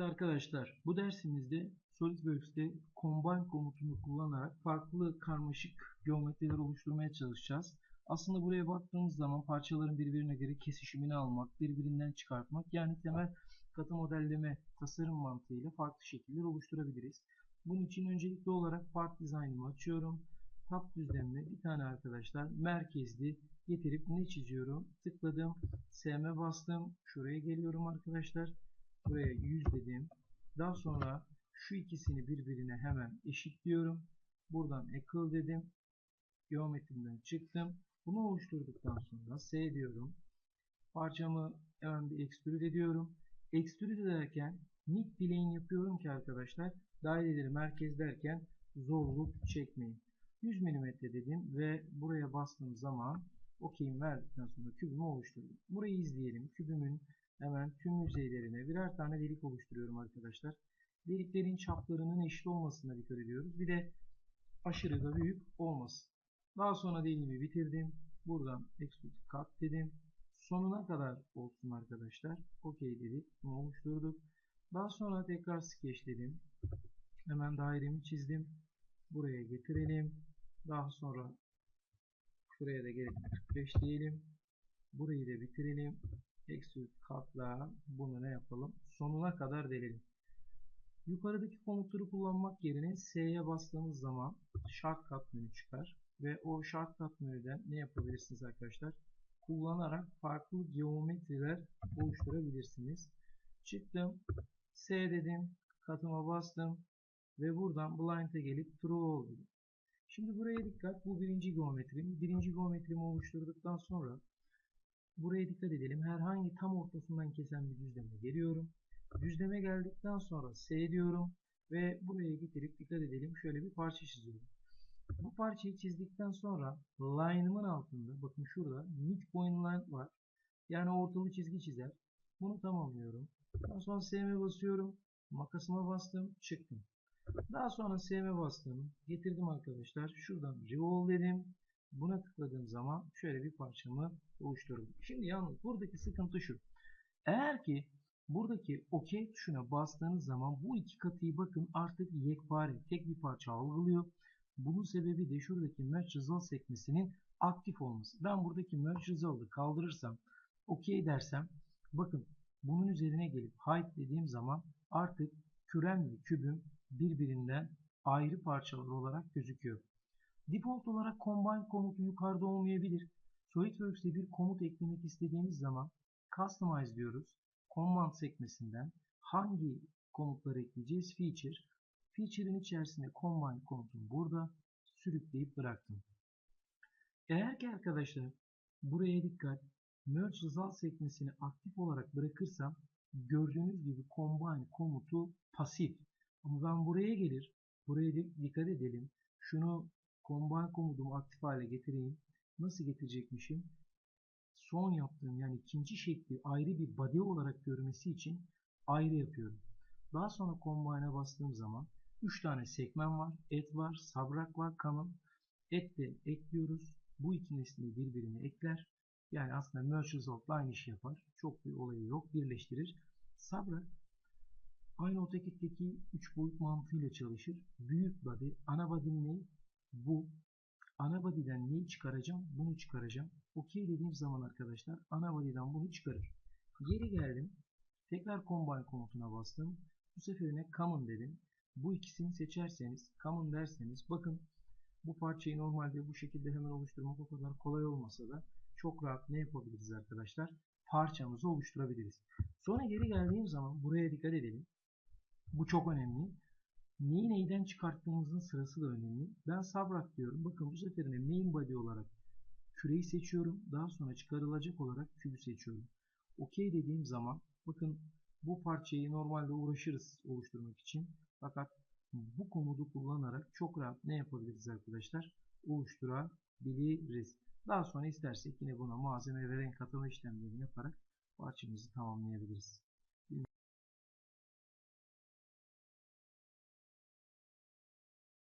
arkadaşlar bu dersimizde SolidWorks'te Combine komutunu kullanarak farklı karmaşık geometriler oluşturmaya çalışacağız. Aslında buraya baktığımız zaman parçaların birbirine göre kesişimini almak, birbirinden çıkartmak yani temel katı modelleme tasarım mantığıyla farklı şekiller oluşturabiliriz. Bunun için öncelikli olarak part design'ımı açıyorum. Tab düzlemine bir tane arkadaşlar merkezli getirip ne çiziyorum? Tıkladım. SM bastım. Şuraya geliyorum arkadaşlar. Buraya 100 dedim. Daha sonra şu ikisini birbirine hemen eşitliyorum. Buradan equal dedim. Geometrimden çıktım. Bunu oluşturduktan sonra S diyorum. Parçamı hemen bir extrude ediyorum. Extrude ederken mid plane yapıyorum ki arkadaşlar daireleri merkezlerken zorluk çekmeyin. 100 mm dedim ve buraya bastığım zaman okey'im verdikten sonra kübümü oluşturdum. Burayı izleyelim. Kübümün hemen tüm yüzeylerine birer tane delik oluşturuyorum arkadaşlar. Deliklerin çaplarının eşit olmasına dikkat ediyoruz. Bir de aşırı da büyük olmasın. Daha sonra delimi bitirdim. Buradan extrude cut dedim. Sonuna kadar olsun arkadaşlar. Okey dedik. Bunu oluşturduk. Daha sonra tekrar sketchledim. Hemen dairemi çizdim. Buraya getirelim. Daha sonra şuraya da gelip 45 diyelim. Burayı da bitirelim. Extrude cut'la bunu ne yapalım? Sonuna kadar delelim. Yukarıdaki komutları kullanmak yerine S'ye bastığımız zaman shortcut menü çıkar. Ve o shortcut menüden ne yapabilirsiniz arkadaşlar? Kullanarak farklı geometriler oluşturabilirsiniz. Çıktım. S dedim. Katıma bastım. Ve buradan blind'e gelip true oldu. Şimdi buraya dikkat. Bu birinci geometrim. Birinci geometrimi oluşturduktan sonra buraya dikkat edelim. Herhangi tam ortasından kesen bir düzleme geliyorum. Düzleme geldikten sonra S diyorum. Ve buraya getirip dikkat edelim. Şöyle bir parça çiziyorum. Bu parçayı çizdikten sonra line'ımın altında bakın şurada midpoint line var. Yani ortalı çizgi çizer. Bunu tamamlıyorum. Daha sonra S'me basıyorum. Makasıma bastım. Çıktım. Daha sonra S'me bastım. Getirdim arkadaşlar. Şuradan revolve dedim. Buna tıkladığım zaman şöyle bir parçamı oluşturdum. Şimdi yalnız buradaki sıkıntı şu. Eğer ki buradaki OK tuşuna bastığınız zaman bu iki katıyı bakın artık yekpare tek bir parça algılıyor. Bunun sebebi de şuradaki Merge Result sekmesinin aktif olması. Ben buradaki Merge Result'ı kaldırırsam, OK dersem, bakın bunun üzerine gelip Hide dediğim zaman artık kürem ve kübüm birbirinden ayrı parçalar olarak gözüküyor. Default olarak Combine komutu yukarıda olmayabilir. SolidWorks'te bir komut eklemek istediğimiz zaman Customize diyoruz. Command sekmesinden hangi komutları ekleyeceğiz? Feature. Feature'ın içerisine Combine komutunu burada sürükleyip bıraktım. Eğer ki arkadaşlar buraya dikkat Merge Result sekmesini aktif olarak bırakırsam gördüğünüz gibi Combine komutu pasif. Ama ben buraya gelir, buraya dikkat edelim. Şunu Combine komutumu aktif hale getireyim. Nasıl getirecekmişim? Son yaptığım yani ikinci şekli ayrı bir body olarak görmesi için ayrı yapıyorum. Daha sonra Combine'a bastığım zaman 3 tane sekmen var. Et var, sabrak var, common. Et de ekliyoruz. Bu iki nesneyi birbirine ekler. Yani aslında merge result'la aynı işi yapar. Çok bir olayı yok. Birleştirir. Sabrak aynı AutoCAD'deki 3 boyut mantığıyla çalışır. Büyük body, ana body ne? Bu. Ana body'den neyi çıkaracağım? Bunu çıkaracağım. OK dediğim zaman arkadaşlar ana body'den bunu çıkarır. Geri geldim. Tekrar combine komutuna bastım. Bu seferine common dedim. Bu ikisini seçerseniz, common derseniz bakın bu parçayı normalde bu şekilde hemen oluşturmak o kadar kolay olmasa da çok rahat ne yapabiliriz arkadaşlar? Parçamızı oluşturabiliriz. Sonra geri geldiğim zaman buraya dikkat edelim. Bu çok önemli. Neyi neyden çıkarttığımızın sırası da önemli. Ben sabrak diyorum. Bakın bu seferine main body olarak küreyi seçiyorum. Daha sonra çıkarılacak olarak kübü seçiyorum. OK dediğim zaman bakın bu parçayı normalde uğraşırız oluşturmak için. Fakat bu komutu kullanarak çok rahat ne yapabiliriz arkadaşlar? Oluşturabiliriz. Daha sonra istersek yine buna malzeme ve renk katma işlemlerini yaparak parçamızı tamamlayabiliriz.